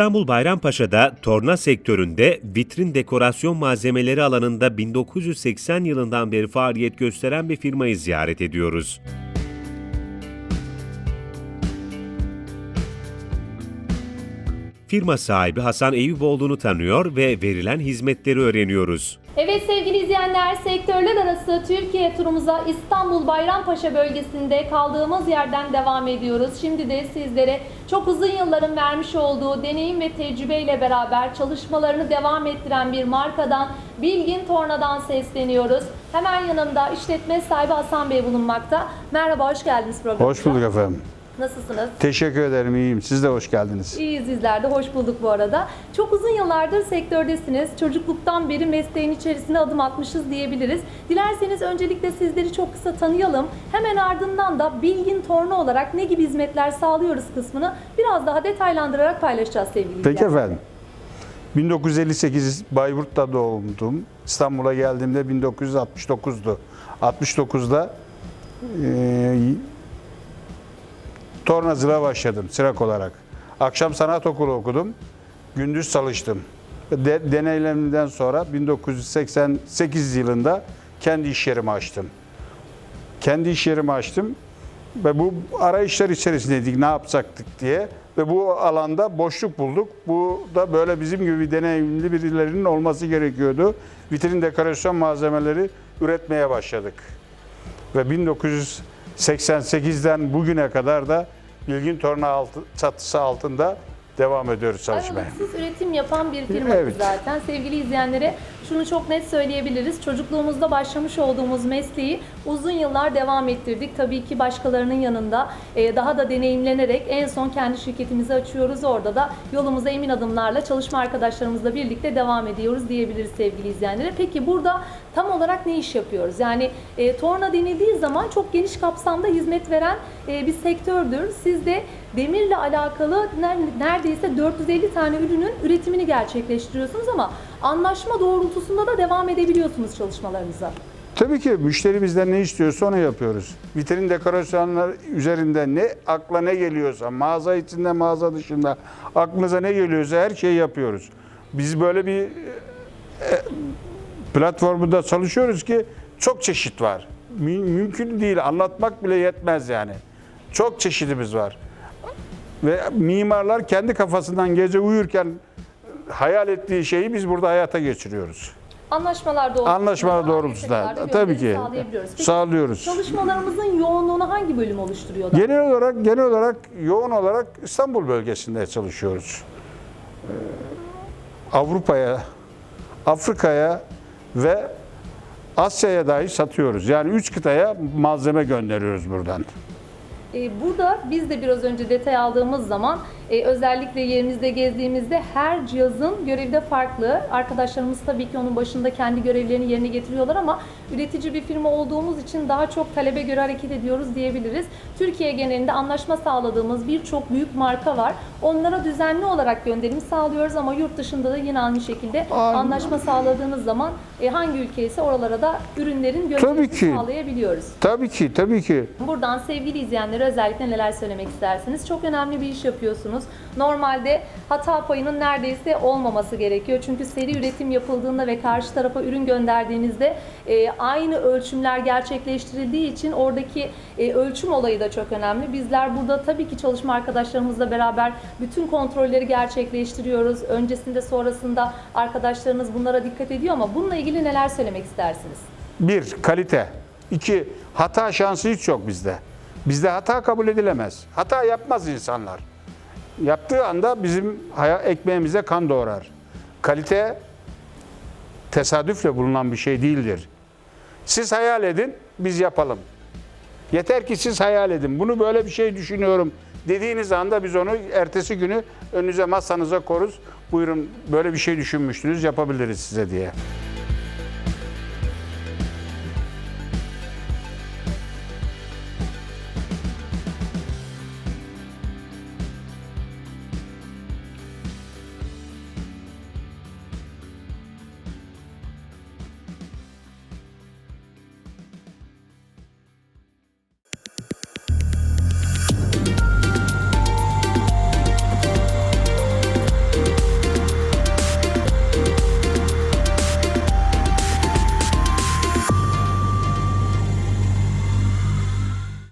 İstanbul Bayrampaşa'da torna sektöründe vitrin dekorasyon malzemeleri alanında 1980 yılından beri faaliyet gösteren bir firmayı ziyaret ediyoruz. Firma sahibi Hasan Eyüboğlu'nu tanıyor ve verilen hizmetleri öğreniyoruz. Evet sevgili izleyenler, sektörler arası Türkiye turumuza İstanbul Bayrampaşa bölgesinde kaldığımız yerden devam ediyoruz. Şimdi de sizlere çok uzun yılların vermiş olduğu deneyim ve tecrübeyle beraber çalışmalarını devam ettiren bir markadan Bilgin Torna'dan sesleniyoruz. Hemen yanımda işletme sahibi Hasan Bey bulunmakta. Merhaba, hoş geldiniz programımıza. Hoş bulduk efendim. Nasılsınız? Teşekkür ederim, iyiyim. Siz de hoş geldiniz. İyiyiz bizler de. Hoş bulduk bu arada. Çok uzun yıllardır sektördesiniz. Çocukluktan beri mesleğin içerisine adım atmışız diyebiliriz. Dilerseniz öncelikle sizleri çok kısa tanıyalım. Hemen ardından da Bilgin Torna olarak ne gibi hizmetler sağlıyoruz kısmını biraz daha detaylandırarak paylaşacağız sevgili Peki izleyenler. efendim. 1958 Bayburt'ta doğdum. İstanbul'a geldiğimde 1969'du. 69'da e, tornacılığa başladım sırak olarak. Akşam sanat okulu okudum. Gündüz çalıştım. De, deneylerimden sonra 1988 yılında kendi iş yerimi açtım. Kendi iş yerimi açtım ve bu arayışlar içerisindeydik ne yapacaktık diye ve bu alanda boşluk bulduk. Bu da böyle bizim gibi deneyimli birilerinin olması gerekiyordu. Vitrin dekorasyon malzemeleri üretmeye başladık. Ve 1988'den bugüne kadar da Bilgin Torna altı, çatısı altında devam ediyoruz çalışmaya. Aralıksız üretim yapan bir firma Evet. zaten. Sevgili izleyenlere şunu çok net söyleyebiliriz. Çocukluğumuzda başlamış olduğumuz mesleği uzun yıllar devam ettirdik. Tabii ki başkalarının yanında e, daha da deneyimlenerek en son kendi şirketimizi açıyoruz. Orada da yolumuza emin adımlarla çalışma arkadaşlarımızla birlikte devam ediyoruz diyebiliriz sevgili izleyenlere. Peki burada tam olarak ne iş yapıyoruz? Yani e, torna denildiği zaman çok geniş kapsamda hizmet veren e, bir sektördür. Siz de demirle alakalı ner- neredeyse 450 tane ürünün üretimini gerçekleştiriyorsunuz ama anlaşma doğrultusunda da devam edebiliyorsunuz çalışmalarınıza. Tabii ki müşteri bizden ne istiyorsa onu yapıyoruz. Vitrin dekorasyonlar üzerinde ne akla ne geliyorsa, mağaza içinde, mağaza dışında aklınıza ne geliyorsa her şeyi yapıyoruz. Biz böyle bir e, platformunda çalışıyoruz ki çok çeşit var. Mü- mümkün değil, anlatmak bile yetmez yani. Çok çeşidimiz var. Ve mimarlar kendi kafasından gece uyurken hayal ettiği şeyi biz burada hayata geçiriyoruz. Anlaşmalar doğrultusunda. Anlaşmalar da doğrultusunda tabii ki Sağlayabiliyoruz. Peki, sağlıyoruz. Çalışmalarımızın yoğunluğunu hangi bölüm oluşturuyor? da? Genel olarak genel olarak yoğun olarak İstanbul bölgesinde çalışıyoruz. Ee, Avrupa'ya, Afrika'ya ve Asya'ya dahi satıyoruz. Yani üç kıtaya malzeme gönderiyoruz buradan. Ee, Burada biz de biraz önce detay aldığımız zaman e, özellikle yerimizde gezdiğimizde her cihazın görevi de farklı. Arkadaşlarımız tabii ki onun başında kendi görevlerini yerine getiriyorlar ama üretici bir firma olduğumuz için daha çok talebe göre hareket ediyoruz diyebiliriz. Türkiye genelinde anlaşma sağladığımız birçok büyük marka var. Onlara düzenli olarak gönderim sağlıyoruz ama yurt dışında da yine aynı şekilde Aynen. anlaşma sağladığımız zaman e, hangi ülke ise oralara da ürünlerin gönderimini sağlayabiliyoruz. Tabii ki, tabii ki. Buradan sevgili izleyenlere özellikle neler söylemek istersiniz? Çok önemli bir iş yapıyorsunuz. Normalde hata payının neredeyse olmaması gerekiyor. Çünkü seri üretim yapıldığında ve karşı tarafa ürün gönderdiğinizde e, aynı ölçümler gerçekleştirildiği için oradaki e, ölçüm olayı da çok önemli. Bizler burada tabii ki çalışma arkadaşlarımızla beraber bütün kontrolleri gerçekleştiriyoruz. Öncesinde sonrasında arkadaşlarınız bunlara dikkat ediyor ama bununla ilgili neler söylemek istersiniz? Bir, kalite. İki, hata şansı hiç yok bizde. Bizde hata kabul edilemez. Hata yapmaz insanlar. Yaptığı anda bizim ekmeğimize kan doğrar. Kalite tesadüfle bulunan bir şey değildir. Siz hayal edin, biz yapalım. Yeter ki siz hayal edin. Bunu böyle bir şey düşünüyorum dediğiniz anda biz onu ertesi günü önünüze masanıza koruz. Buyurun böyle bir şey düşünmüştünüz yapabiliriz size diye.